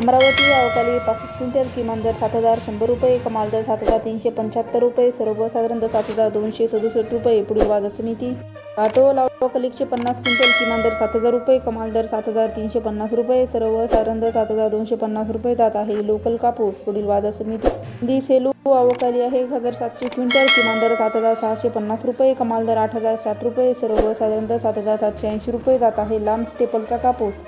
अमरावती अवकाळी पासष्ट क्विंटल किमान दर सात हजार शंभर रुपये कमाल दर सात हजार तीनशे पंच्याहत्तर रुपये सर्वसाधारण दर सात हजार दोनशे सदुसष्ट रुपये पुढील वाद समिती काटोल अवकालीचे पन्नास क्विंटल किमान दर सात हजार रुपये कमाल दर सात हजार तीनशे पन्नास रुपये सर्वसाधारण दर सात हजार दोनशे पन्नास रुपये जात आहे. लोकल कापूस पुढील वाद समिती दी सेलू अवकाली आहे एक हजार सातशे क्विंटल किमान दर सात हजार सहाशे पन्नास रुपये कमाल दर आठ हजार साठ रुपये सर्वसाधारण दर सात हजार सातशे ऐंशी रुपये जात आहे. लांब स्टेपलचा कापूस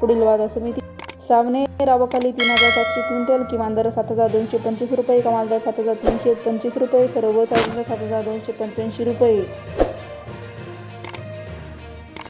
पुढील वाद समिती सावने रावखाली तीन हजार सातशे क्विंटल किमान दर सात हजार दोनशे पंचवीस रुपये कमाल दर सात हजार तीनशे पंचवीस रुपये सर्वसाधारण दर सात हजार दोनशे पंच्याऐंशी रुपये.